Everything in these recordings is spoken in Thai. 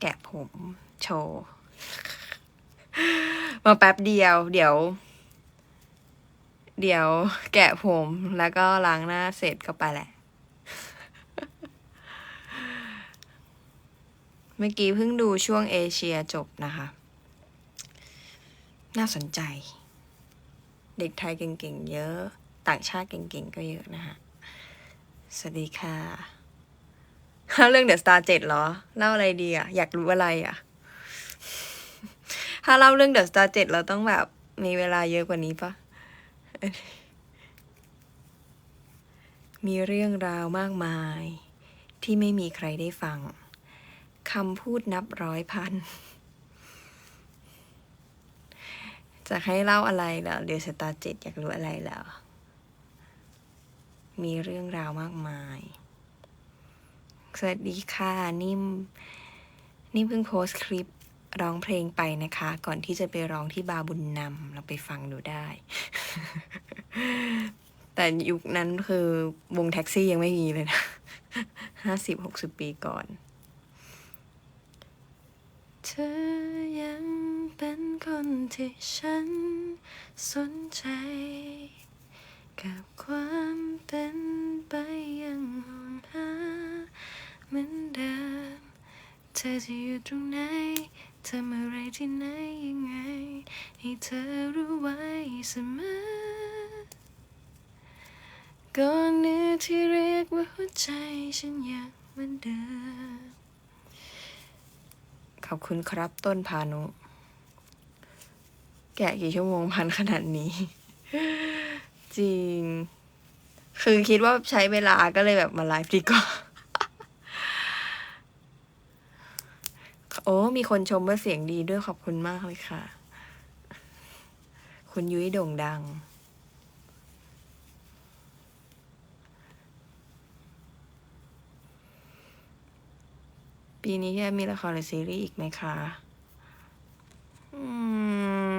แกะผมโชว์มาแป๊บเดียว เดี๋ยว เดี๋ยวแกะผมแล้วก็ล้างหน้าเสร็จก็ไปแหละ เมื่อกี้เพิ่งดูช่วงเอเชียจบนะคะ น่าสนใจ เด็กไทยเก่งๆเยอะ ต่างชาติเก่งๆก็เยอะนะคะสวัสดีค่ะ เล่าเรื่องเดอะสตาร์เจ็ดเหรอ เล่าอะไรดีอะอยากรู้อะไรอะถ้าเล่าเรื่องเดอะสตาร์เจ็ดเราต้องแบบมีเวลาเยอะกว่านี้ปะมีเรื่องราวมากมาย ที่ไม่มีใครได้ฟังคำพูดนับร้อยพัน จะให้เล่าอะไรเหรอเดอะสตาร์เจ็ดอยากรู้อะไรเหรอมีเรื่องราวมากมาย สวัสดีค่ะนิ่มนิ่มเพิ่งโพสต์คลิปร้องเพลงไปนะคะ ก่อนที่จะไปร้องที่บาร์บุญนำเราไปฟังดูได้ แต่ยุคนั้นคือวงแท็กซี่ยังไม่มีเลยนะห้าสิบหกสิบปีก่อน เธอยังเป็นคนที่ฉันสนใจกับความเป็นไปยังห่วงหา เหมือนเดิม เธอจะอยู่ตรงไหนทำอะไรที่ไหนยังไง ให้เธอรู้ไว้เสมอก่อนเนื้อที่เรียกว่าหัวใจฉันยังเหมือนเดิม ขอบคุณครับต้นพานุ แกะกี่ชั่วโมงพันขนาดนี้ จริง คือคิดว่าใช้เวลาก็เลยแบบมาไลฟ์ดีกว่า โอ้มีคนชมว่าเสียงดีด้วยขอบคุณมากเลยค่ะ คุณยุ้ยโด่งดัง ปีนี้จะมีละครหรือซีรีส์อีกไหมคะอืม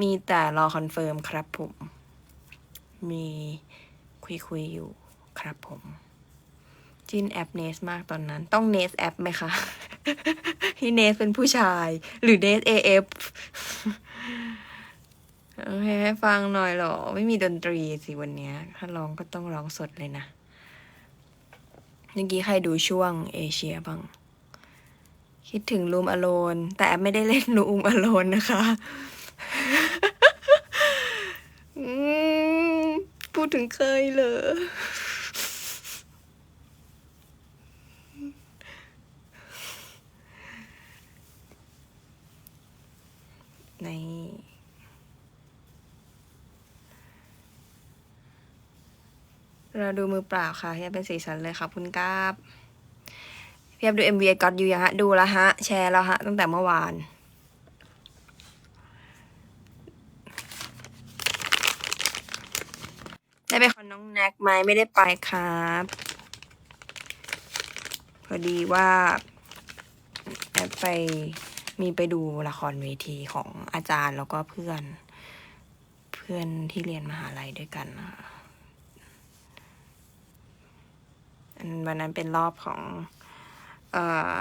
มีแต่รอคอนเฟิร์มครับผม มีคุยคุยอยู่ครับผมจินแอปเนสมากตอนนั้น ต้องเนสแอปไหมคะ ที่เนสเป็นผู้ชาย หรือเนสเอฟโอเคให้ฟังหน่อยหรอ ไม่มีดนตรีสิวันนี้ถ้าร้องก็ต้องร้องสดเลยนะเมื่อกี้ใครดูช่วงเอเชียบ้าง คิดถึงรูมอโลน แต่ไม่ได้เล่นรูมอโลนนะคะพูดถึงเคยเหร นเราดูมือเปล่าค่ะที่เป็นสีสันเลยขอบคุณครับพี่แอบดู MV ก็อยู่ยังฮะ ดูแล้วฮะ แชร์แล้วฮะ ตั้งแต่เมื่อวาน ได้ไปคอนน้องแน็กไหมไม่ได้ไปครับ พอดีว่าแอบไป มีไปดูละครเวทีของอาจารย์แล้วก็เพื่อน เพื่อนที่เรียนมหาลัยด้วยกันนะคะวันนั้นเป็นรอบของ เอ่อ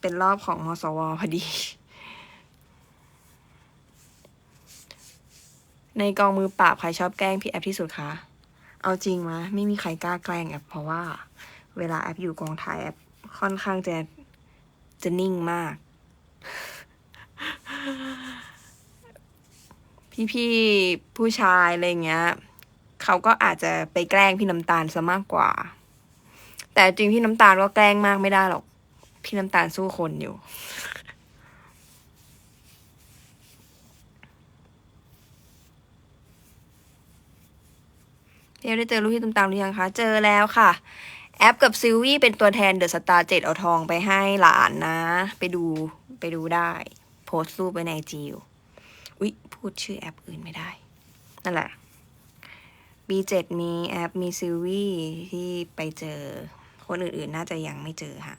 เป็นรอบของมสวพอดี ในกองมือปราบใครชอบแกล้งพี่แอฟที่สุดคะ เอาจริงมะไม่มีใครกล้าแกล้งแอฟเพราะว่า เวลาแอฟอยู่กองถ่ายแอฟค่อนข้างจะ จะนิ่งมาก พี่ๆผู้ชายอะไรเงี้ยเขาก็อาจจะไปแกล้งพี่น้ำตาลซะมากกว่า แต่จริงพี่น้ำตาลก็แกล้งมากไม่ได้หรอก พี่น้ำตาลสู้คนอยู่พี่เอฟได้เจอลูกพี่ตุ้มตามหรือยังคะ เจอแล้วค่ะ แอปกับซิลวี่เป็นตัวแทนเดอะสตาร์เจ็ดเอาทองไปให้หลานนะ ไปดูไปดูได้ โพสต์รูปไว้ในจิวอุ๊ย พูดชื่อแอปอื่นไม่ได้ นั่นแหละ B7 มีแอปมีซิลวี่ที่ไปเจอ คนอื่นๆ น่าจะยังไม่เจอค่ะ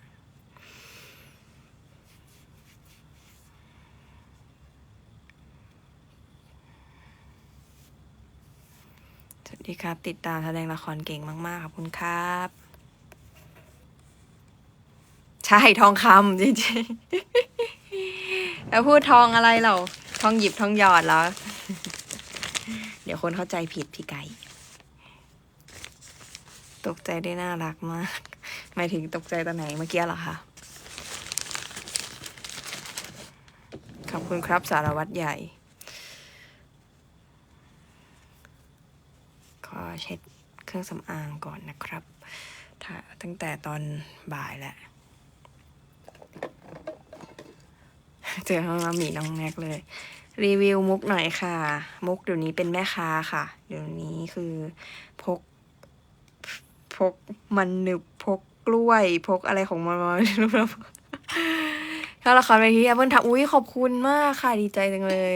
สวัสดีครับ ติดตามแสดงละครเก่งมาก ๆ ขอบคุณครับ ใช่ทองคำจริงๆ แล้วพูดทองอะไรเรา ทองหยิบทองหยอดเหรอ เดี๋ยวคนเข้าใจผิดพี่ไก่ ตกใจได้น่ารักมาก หมายถึงตกใจตอนไหนเมื่อกี้เหรอคะ ขอบคุณครับสารวัตรใหญ่ ขอเช็ดเครื่องสำอางก่อนนะครับถ้าตั้งแต่ตอนบ่ายแหล้ว เจอน้องหมีน้องแม็กเลย รีวิวมุกหน่อยค่ะ มุกเดี๋ยวนี้เป็นแม่ค้าค่ะ เดี๋ยวนี้คือพก พกมันหนึบพกกล้วย พกอะไรของมันมาไม่รู้แล้วถ้าละครเวทีแอปเปิลทักอุ้ยขอบคุณมากค่ะดีใจจังเลย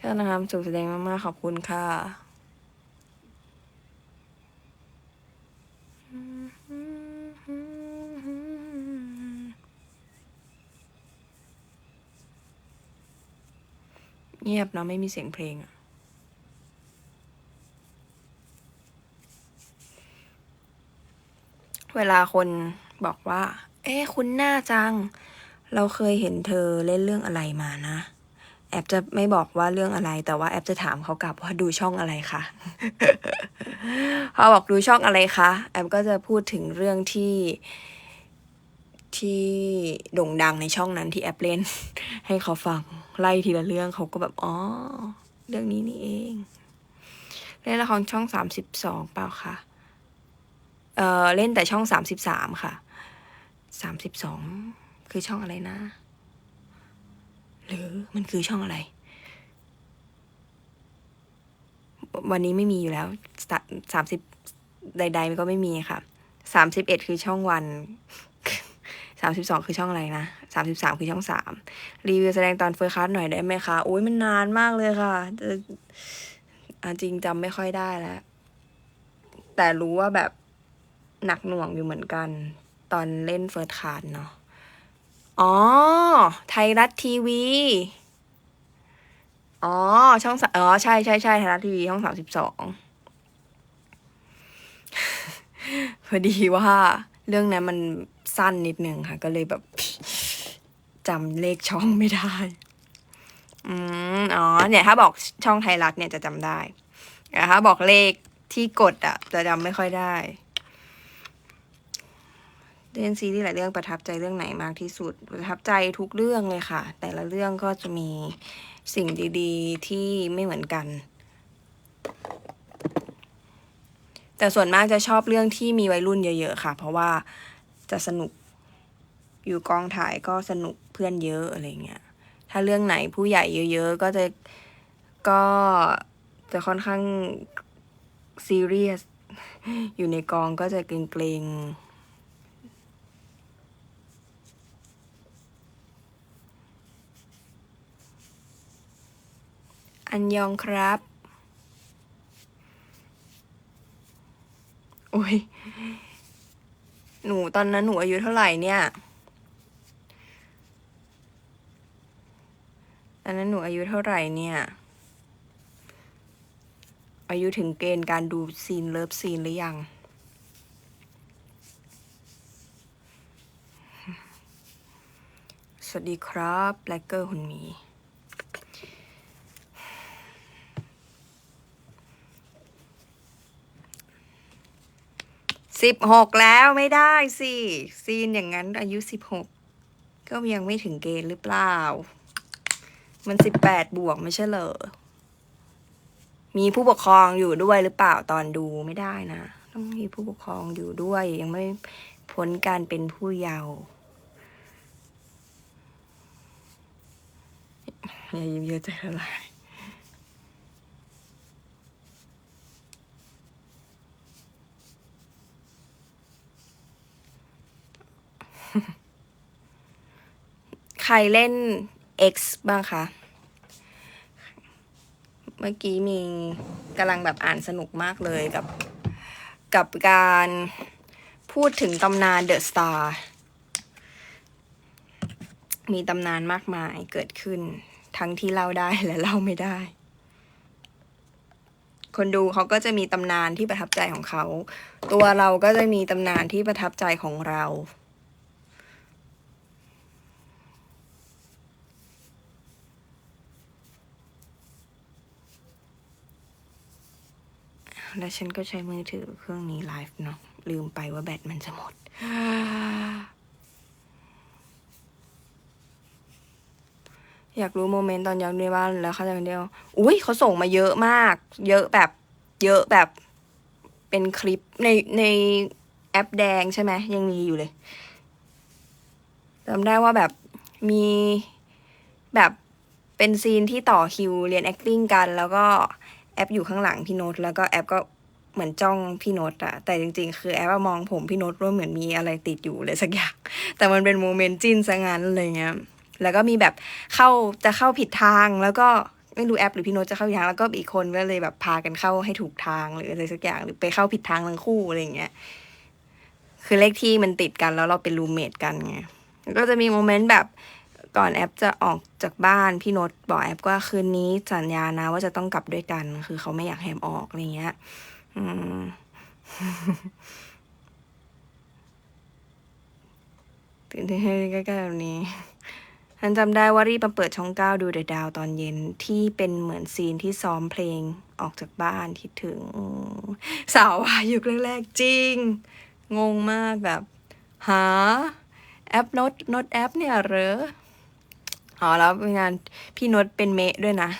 ถ้านะครับสุขแสดงมากๆขอบคุณค่ะ เงียบเนะไม่มีเสียงเพลงอะเวลาคนบอกว่า เอ๊คุณหน้าจัง เราเคยเห็นเธอเล่นเรื่องอะไรมานะ แอปจะไม่บอกว่าเรื่องอะไร แต่ว่าแอปจะถามเขากลับว่าดูช่องอะไรคะพอบอกดูช่องอะไรคะ แอปก็จะพูดถึงเรื่องที่ ที่โด่งดังในช่องนั้นที่แอปเล่น ให้เขาฟังไล่ทีละเรื่องเขาก็แบบอ๋อเรื่องนี้นี่เองเล่นละครช่องสามสิบสองเปล่าคะเออเล่นแต่ช่องสามสิบสามค่ะสามสิบสองคือช่องอะไรนะ หรือมันคือช่องอะไร วันนี้ไม่มีอยู่แล้วสามสิบใด ๆ ก็ไม่มีค่ะสามสิบเอ็ดคือช่องวัน สามสิบสองคือช่องอะไรนะสามสิบสามคือช่องสามรีวิวแสดงตอนเฟอร์คัสหน่อยได้ไหมคะโอ้ยมันนานมากเลยค่ะจะอะจริงจำไม่ค่อยได้แล้ว แต่รู้ว่าแบบหนักหน่วงอยู่เหมือนกัน ตอนเล่นเฟิร์สคาร์ดเนาะอ๋อ ไทยรัฐทีวี อ๋อ ช่องสอ๋อ ใช่ใช่ใช่ไทยรัฐทีวีช่องสามสิบสองพอดีว่าเรื่องนั้นมัน สั้นนิดนึงค่ะ ก็เลยแบบจำเลขช่องไม่ได้ อืมอ๋อ เนี่ย ถ้าบอกช่องไทยรัฐเนี่ยจะจำได้แต่ถ้าบอกเลขที่กดอะจะจำไม่ค่อยได้เล่นซีรีส์หลายเรื่องประทับใจเรื่องไหนมากที่สุด ประทับใจทุกเรื่องเลยค่ะ แต่ละเรื่องก็จะมีสิ่งดีๆ ที่ไม่เหมือนกัน แต่ส่วนมากจะชอบเรื่องที่มีวัยรุ่นเยอะ ๆ ค่ะ เพราะว่า จะสนุก อยู่กองถ่ายก็สนุกเพื่อนเยอะอะไรเงี้ย ถ้าเรื่องไหนผู้ใหญ่เยอะๆ ก็จะก็จะค่อนข้างซีเรียส อยู่ในกองก็จะเกรงๆอันยองครับ โอ้ย หนูตอนนั้นหนูอายุเท่าไหร่เนี่ยตอนนั้นหนูอายุเท่าไหร่เนี่ย อายุถึงเกณฑ์การดูซีนเลิฟซีนหรือยังสวัสดีครับแบล็กเกอร์คุณหมี สิบหกแล้วไม่ได้สิซีนอย่างนั้นอายุสิบหกก็ยังไม่ถึงเกณฑ์หรือเปล่า มันสิบแปดบวกไม่ใช่เหรอ มีผู้ปกครองอยู่ด้วยหรือเปล่าตอนดูไม่ได้นะ ต้องมีผู้ปกครองอยู่ด้วย ยังไม่พ้นการเป็นผู้เยาว์อย่ายิ้มเยอะใจละลาย ใครเล่น X บ้างคะเมื่อกี้มีกำลังแบบอ่านสนุกมากเลยกับ กับการพูดถึงตำนานเดอะสตาร์มีตำนานมากมายเกิดขึ้น ทั้งที่เล่าได้และเล่าไม่ได้ คนดูเขาก็จะมีตำนานที่ประทับใจของเขา ตัวเราก็จะมีตำนานที่ประทับใจของเรา เแล้วฉันก็ใช้มือถือเครื่องนี้ไลฟ์เนาะลืมไปว่าแบตมันจะหมด อยากรู้โมเมนต์ตอนย้อนในบ้านแล้วเขาจะเดียว อุ้ยเขาส่งมาเยอะมาก เยอะแบบ เยอะแบบเป็นคลิปในในแอปแดงใช่ไหมยังมีอยู่เลยจำได้ว่าแบบมีแบบเป็นซีนที่ต่อคิวเรียน acting กันแล้วก็ แอปอยู่ข้างหลังพี่โน้ตแล้วก็แอปก็เหมือนจ้องพี่โน้ตอะแต่จริง ๆ คือแอปมองผมพี่โน้ตว่าเหมือนมีอะไรติดอยู่เลยสักอย่าง แต่มันเป็นโมเมนต์จิ้นซะงั้นอะไรเงี้ย แล้วก็มีแบบเข้าจะเข้าผิดทางแล้วก็ไม่รู้แอปหรือพี่โน้ตจะเข้าทางแล้วก็อีกคนก็เลยแบบพากันเข้าให้ถูกทางหรืออะไรสักอย่างหรือไปเข้าผิดทางทั้งคู่อะไรเงี้ย คือเลขที่มันติดกันแล้วเราเป็นรูมเมทกันไงแล้วก็จะมีโมเมนต์แบบ ก่อนแอปจะออกจากบ้านพี่โนตบอกแอปว่าคืนนี้สัญญานะว่าจะต้องกลับด้วยกัน คือเขาไม่อยากแฮมออกอะไรเงี้ย อืมตื่นเต้นใกล้ๆแบบนี้ฉันจำได้ว่ารีบมาเปิดช่องเก้าดูเดอะดาวตอนเย็นที่เป็นเหมือนซีนที่ซ้อมเพลงออกจากบ้านที่ถึงสาววายยุคแรกๆจริง งงมากแบบ หา แอปโนดโนดแอปเนี่ยเหรอ อ๋อแล้วงานพี่นดเป็นเมะด้วยนะ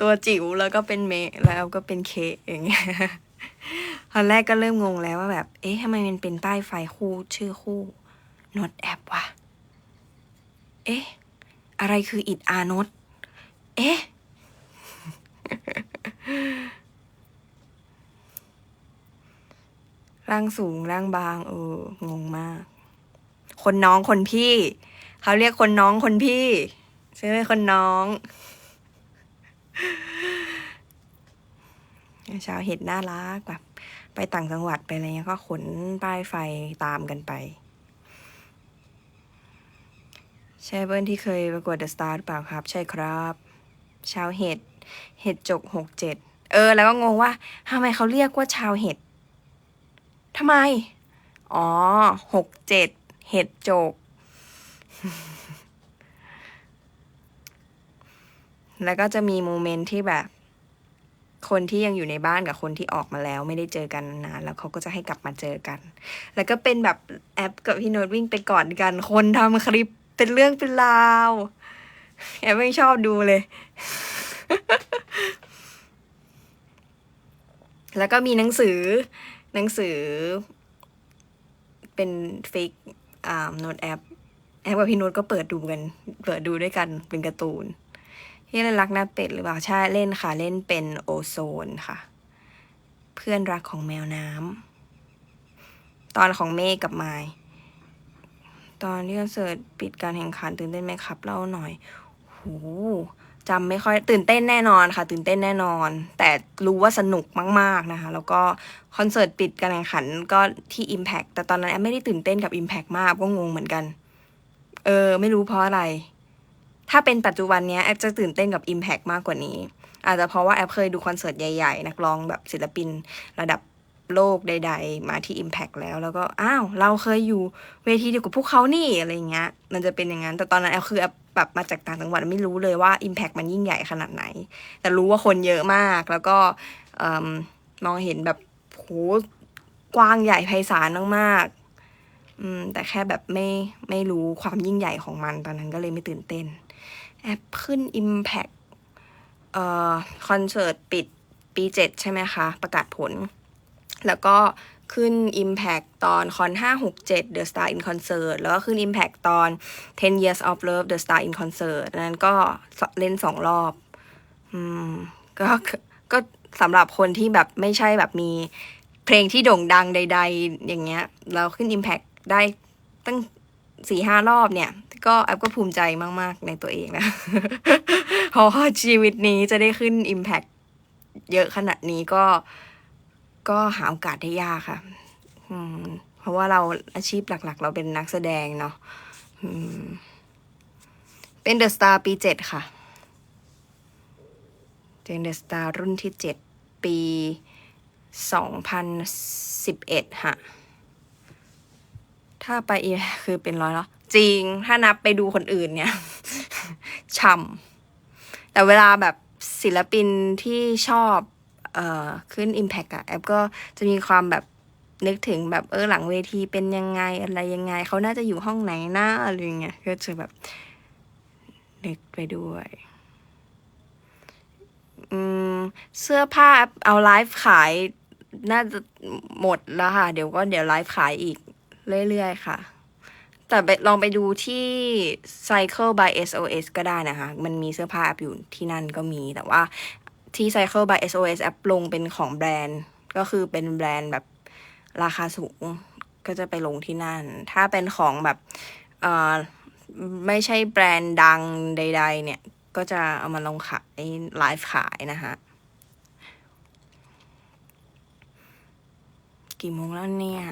ตัวจิ๋วแล้วก็เป็นเมะแล้วก็เป็นเคอย่างเงี้ยตอนแรกก็เริ่มงงแล้วว่าแบบ เอ๊ะทำไมมันเป็นป้ายไฟคู่ชื่อคู่นดแอปวะ เอ๊ะ อะไรคืออิดอานดเอ๊ะ ร่างสูงร่างบาง เออ งงมาก คนน้องคนพี่ เขาเรียกคนน้องคนพี่ใช่ไหมคนน้องชาวเห็ดน่ารักแบบไปต่างจังหวัดไปอะไรเงี้ยก็ขนป้ายไฟตามกันไปใช่เบิ้ลที่เคยประกวดเดอะสตาร์หรือเปล่าครับ ใช่ครับ ชาวเห็ด เห็ดจกหกเจ็ดเออ แล้วก็งงว่าทำไมเขาเรียกว่าชาวเห็ดทำไม อ๋อหกเจ็ดเห็ดจก แล้วก็จะมีโมเมนต์ที่แบบ คนที่ยังอยู่ในบ้านกับคนที่ออกมาแล้ว ไม่ได้เจอกันนานแล้วเขาก็จะให้กลับมาเจอกัน แล้วก็เป็นแบบแอปกับพี่โน้ตวิ่งไปก่อนกัน คนทำคลิปเป็นเรื่องเป็นราวแอปไม่ชอบดูเลย แล้วก็มีหนังสือ หนังสือ เป็นฟิกอ่าโน้ตแอป แอปกับพี่น้ตก็เปิดดูกัน เปิดดูด้วยกันเป็นการ์ตูนที่เล่นรักหน้าเป็ดหรือเปล่าใช่เล่นค่ะ เล่นเป็นโอโซนค่ะ เพื่อนรักของแมวน้ำตอนของเมฆกับไมายตอนที่คอนเสิร์ตปิดการแข่งขันตื่นเต้นไหมครับเล่าหน่อยโหจำไม่ค่อยตื่นเต้นแน่นอนค่ะ ตื่นเต้นแน่นอน แต่รู้ว่าสนุกมาก ๆนะคะ แล้วก็คอนเสิร์ตปิดการแข่งขันก็ที่ Impact แต่ตอนนั้นแอมไม่ได้ตื่นเต้นกับ Impact มากก็งงเหมือนกัน เออ ไม่รู้เพราะอะไร ถ้าเป็นปัจจุบันเนี้ยแอปจะตื่นเต้นกับ Impact มากกว่านี้ อาจจะเพราะว่าแอปเคยดูคอนเสิร์ตใหญ่ๆ นักร้องแบบศิลปินระดับโลกใด ๆ มาที่ Impact แล้วแล้วก็อ้าว เราเคยอยู่เวทีเดียวกับพวกเขานี่อะไรเงี้ย มันจะเป็นอย่างนั้น แต่ตอนนั้นแอปคือแอปแบบมาจากต่างจังหวัดไม่รู้เลยว่า Impact มันยิ่งใหญ่ขนาดไหน แต่รู้ว่าคนเยอะมากแล้วก็อมมองเห็นแบบโหกว้างใหญ่ไพศาลมากๆ อืมแต่แค่แบบไม่ไม่รู้ความยิ่งใหญ่ของมันตอนนั้นก็เลยไม่ตื่นเต้น แอปขึ้น Impact เอ่อคอนเสิร์ตปิดปีเจ็ดใช่ไหมคะ ประกาศผล แล้วก็ขึ้น Impact ตอนคอน567 The Star in Concert แล้วก็ขึ้น Impact ตอน 10 Years of Love The Star in Concert นั้นก็เล่นสองรอบ อืม ก็ก็สำหรับคนที่แบบไม่ใช่แบบมีเพลงที่โด่งดังใด ๆ อย่างเงี้ย เราขึ้น Impact ได้ตั้งสี่ห้ารอบเนี่ย ก็แอปก็ภูมิใจมาก ๆ ในตัวเองนะเพราะว่าชีวิตนี้จะได้ขึ้น Impact เยอะขนาดนี้ก็ก็หาโอกาสได้ยากค่ะเพราะว่าเราอาชีพหลัก ๆ เราเป็นนักแสดงเนาะเป็นเดอะสตาร์ปีเจ็ดค่ะเป็นเดอะสตาร์รุ่นที่เจ็ดปีสองพันสิบเอ็ดค่ะ ถ้าไปอีกคือเป็นร้อยแล้วจริง ถ้านับไปดูคนอื่นเนี่ยช่ำแต่เวลาแบบศิลปินที่ชอบเอ่อขึ้น Impact อะแอปก็จะมีความแบบนึกถึงแบบเออหลังเวทีเป็นยังไงอะไรยังไง เขาน่าจะอยู่ห้องไหนหน้าอะไรเงี้ยก็จะแบบนึกไปด้วยอืมเสื้อผ้าเอาไลฟ์ขายน่าจะหมดแล้วค่ะ เดี๋ยวก็เดี๋ยวไลฟ์ขายอีก เรื่อยๆ ค่ะ แต่ลองไปดูที่ Cycle by SOS ก็ได้นะคะ มันมีเสื้อผ้าแอปอยู่ที่นั่นก็มีแต่ว่าที่ Cycle by SOS แอปลงเป็นของแบรนด์ ก็คือเป็นแบรนด์แบบราคาสูงก็จะไปลงที่นั่น ถ้าเป็นของแบบเอ่อไม่ใช่แบรนด์ดังใด ๆ เนี่ย ก็จะเอามาลงขายไลฟ์ขายนะคะกี่โมงแล้วเนี่ย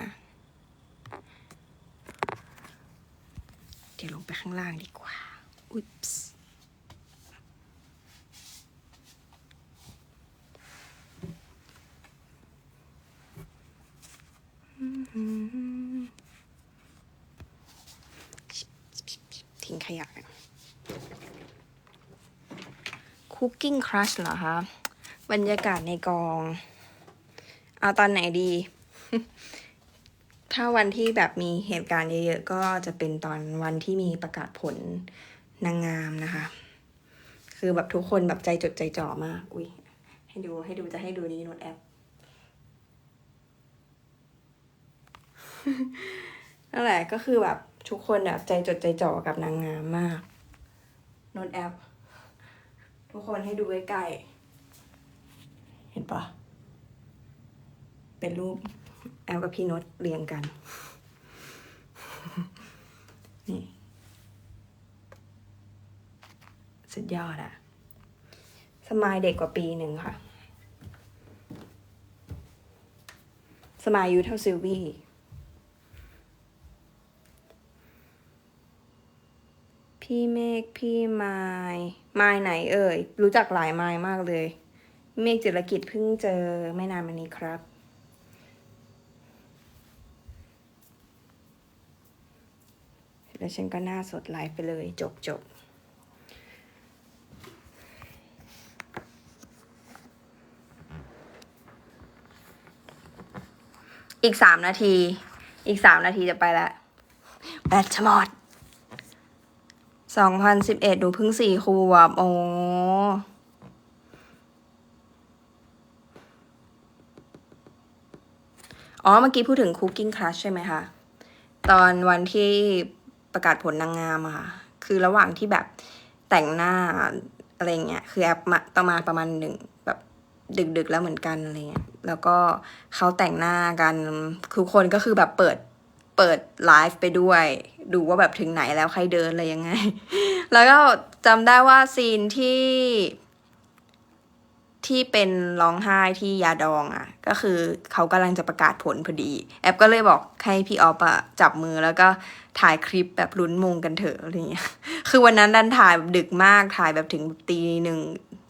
ดี๋ยวลงไปข้างล่างดีกว่า อุ๊ยส์ทิ้งขยะคุกกิ้งครัชเหรอคะ บรรยากาศในกอง เอาตอนไหนดี ถ้าวันที่แบบมีเหตุการณ์เยอะๆ ก็จะเป็นตอนวันที่มีประกาศผลนางงามนะคะ คือแบบทุกคนแบบใจจดใจจ่อมาก อุ้ยให้ดูให้ดูจะให้ดูนี่โน้ตแอปนั่นแหละก็คือแบบทุกคนแบบใจจดใจจ่อกับนางงามมากโน้ตแอป ทุกคนให้ดูใกล้ๆเห็นปะ เป็นรูปแอลกับพี่โนตเรียงกัน นี่สุดยอดอะสมายเด็กกว่าปีหนึ่งค่ะ สมายอายุเท่าซิลวี่พี่เมฆพี่ไมายไมายไหนเอ่ย รู้จักหลายไมายมากเลย เมฆจิรกิจเพิ่งเจอไม่นานมานี้ครับ แล้วฉันก็หน้าสดไลฟ์ไปเลยจบจบอีกสามนาที อีกสามนาทีจะไปแล้วแบตจะหมดสองพันสิบเอ็ดดูเพิ่งสี่ขวบ โอ้อ๋อ เมื่อกี้พูดถึง Cooking Crush ใช่ไหมคะ ตอนวันที่ ประกาศผลนางงามอะค่ะ คือระหว่างที่แบบแต่งหน้าอะไรเงี้ย คือแอปมาประมาณประมาณหนึ่งแบบดึกๆแล้วเหมือนกันอะไรเงี้ย แล้วก็เขาแต่งหน้ากันทุกคนก็คือแบบเปิดเปิดไลฟ์ไปด้วย ดูว่าแบบถึงไหนแล้วใครเดินอะไรยังไง แล้วก็จำได้ว่าซีนที่ ที่เป็นร้องไห้ที่ยาดองอะ่ะ ก็คือเขากำลังจะประกาศผลพอดี แอปก็เลยบอกให้พี่ออฟอะจับมือแล้วก็ถ่ายคลิปแบบลุ้นมงกันเถอะอะไรเงี้ยคือวันนั้นดันถ่ายแบบดึกมากถ่ายแบบถึงตีหนึ่ง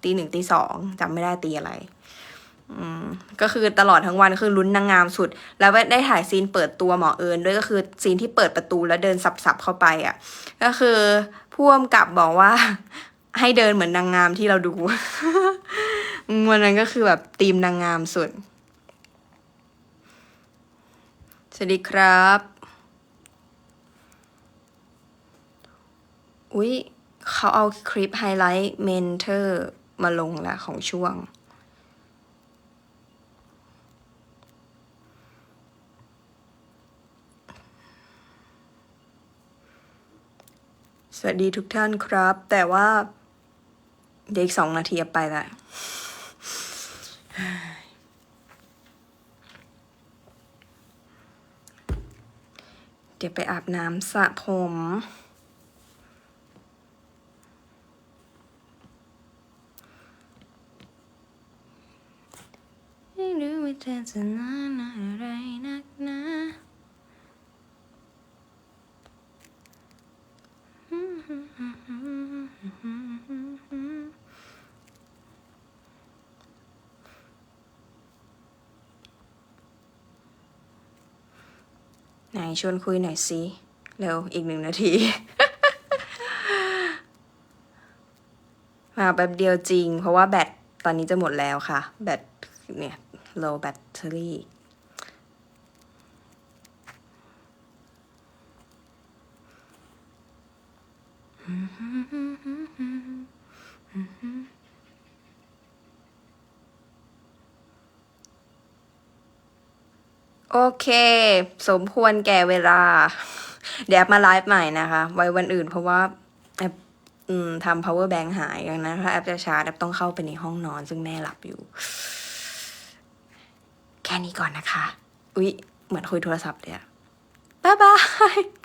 ตีหนึ่งตีสองจำไม่ได้ตีอะไรอืมก็คือตลอดทั้งวันคือลุ้นนางงามสุด แล้วได้ถ่ายซีนเปิดตัวหมอเอิญด้วยก็คือซีนที่เปิดประตูแล้วเดินสับๆเข้าไปอะ่ะ ก็คือพ่วมกับบอกว่าให้เดินเหมือนนางงามที่เราดู วันนั้นก็คือแบบทีมนางงามสุด สวัสดีครับ อุ๊ย เขาเอาคลิปไฮไลท์เมนเทอร์มาลงแล้วของช่วง สวัสดีทุกท่านครับ แต่ว่าเดี๋ยวอีกสองนาทีไปละ เดี๋ยวไปอาบน้ำสระผม ไม่รู้ว่าเธอจะนานอะไรนักหนะ ไหนชวนคุยหน่อยสิเร็วอีกหนึ่งนาที มาแป๊บเดียวจริง เพราะว่าแบตตอนนี้จะหมดแล้วค่ะ แบตเนี่ย low battery โอเค สมควรแก่เวลา เดี๋ยวแอปมาไลฟ์ใหม่นะคะ ไว้วันอื่นเพราะว่าแอปทำ power bank หายกันนะถ้าแอปจะชาร์จแอปต้องเข้าไปในห้องนอน ซึ่งแม่หลับอยู่ แค่นี้ก่อนนะคะ อุ๊ย เหมือนคุยโทรศัพท์เลยอะบ๊ายบาย